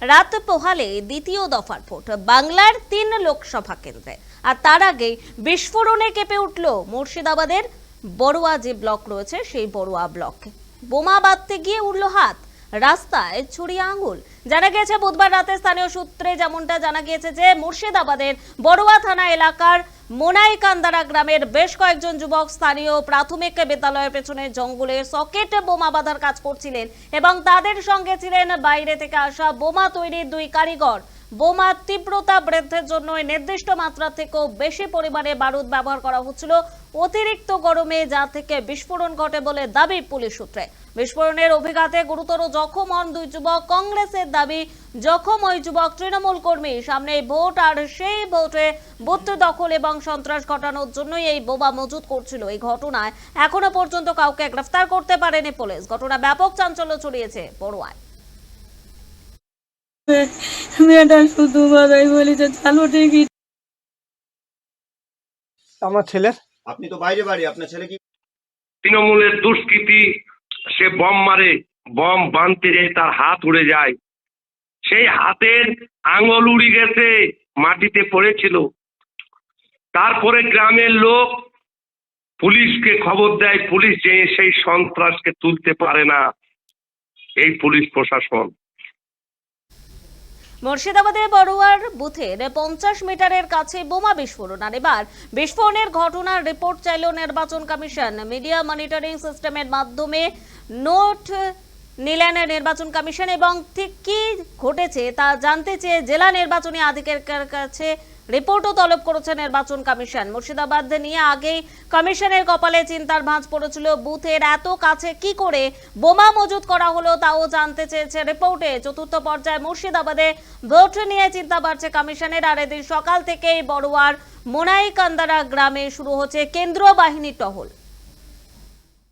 রাত পোহালে দ্বিতীয় দফার ভোট বাংলার তিন লোকসভা কেন্দ্রে। আর তার আগে বিস্ফোরণে কেঁপে উঠল মুর্শিদাবাদের বড়ুয়া যে ব্লক রয়েছে, সেই বড়ুয়া ব্লকে। বোমা বাঁধতে গিয়ে উঠল হাত। রাস্তায় ছুরি আঙ্গুল জানা গিয়েছে, বুধবার রাতে স্থানীয় সূত্রে যেমনটা জানা গিয়েছে যে, মুর্শিদাবাদের বড়ুয়া থানা এলাকার মোনাইকান্দারা গ্রামের বেশ কয়েকজন যুবক স্থানীয় প্রাথমিক বিদ্যালয়ের পেছনে জঙ্গলে সকেট বোমা বাঁধার কাজ করছিলেন এবং তাদের সঙ্গে ছিলেন বাইরে থেকে আসা বোমা তৈরির দুই কারিগর। বোমার তীব্রতা বৃদ্ধির জন্য নির্দিষ্ট মাত্রা থেকেও বেশি পরিমাণে বারুদ ব্যবহার করা হচ্ছিল। অতিরিক্ত গরমে যা থেকে বিস্ফোরণ ঘটে বলে দাবি পুলিশ সূত্রে। বিস্ফোরণের অভিঘাতে গুরুতর জখম হন দুই যুবক। কংগ্রেসের দাবি, জখম ওই যুবক তৃণমূল কর্মী। সামনে ভোট আর সেই ভোটে বুথ দখল এবং সন্ত্রাস ঘটানোর জন্যই এই বোমা মজুত করছিল। এই ঘটনায় এখনও পর্যন্ত কাউকে গ্রেফতার করতে পারেনি পুলিশ। ঘটনা ব্যাপক চাঞ্চল্য ছড়িয়েছে বড়ুয়ায় মেয়েটা শুধু বাদাই বলেছে চালু ঠিকই আমার ছেলের? আপনি তো বাইরে বাড়ি আপনার ছেলে কি? তৃণমূলের দুষ্কৃতি সে বম মারে বম বানতে যায় তার হাত উড়ে যায়। সেই হাতের আঙুল উড়ে গেছে মাটিতে পড়েছিল। তারপরে গ্রামের লোক পুলিশকে খবর দেয় পুলিশ যে সেই সন্ত্রাসকে তুলতে পারে না। এই পুলিশ প্রশাসন। মুর্শিদাবাদে বড়ুয়ার বুথের পঞ্চাশ মিটারের কাছে বোমা বিস্ফোরণ। আর এবার বিস্ফোরণের ঘটনার রিপোর্ট চাইল নির্বাচন কমিশন। মিডিয়া মনিটরিং সিস্টেমের মাধ্যমে নোট নিলেন নির্বাচন কমিশন এবং ঠিক কি ঘটেছে তা জানতে চেয়ে জেলা নির্বাচনী আধিকারিকের কাছে রিপোর্টও তলব করেছে নির্বাচন কমিশন। মুর্শিদাবাদ নিয়ে আগেই কমিশনের কপালে চিন্তার ভাঁজ পড়েছিল বুথের এত কাছে কি করে বোমা মজুত করা হলো তাও জানতে চেয়েছে রিপোর্টে। চতুর্থ পর্যায়ে মুর্শিদাবাদে ভোট নিয়ে চিন্তা বাড়ছে কমিশনের। আর এদিন সকাল থেকেই বড়ুয়ার মোনাইকান্দারা গ্রামে শুরু হচ্ছে কেন্দ্রীয় বাহিনীর টহল।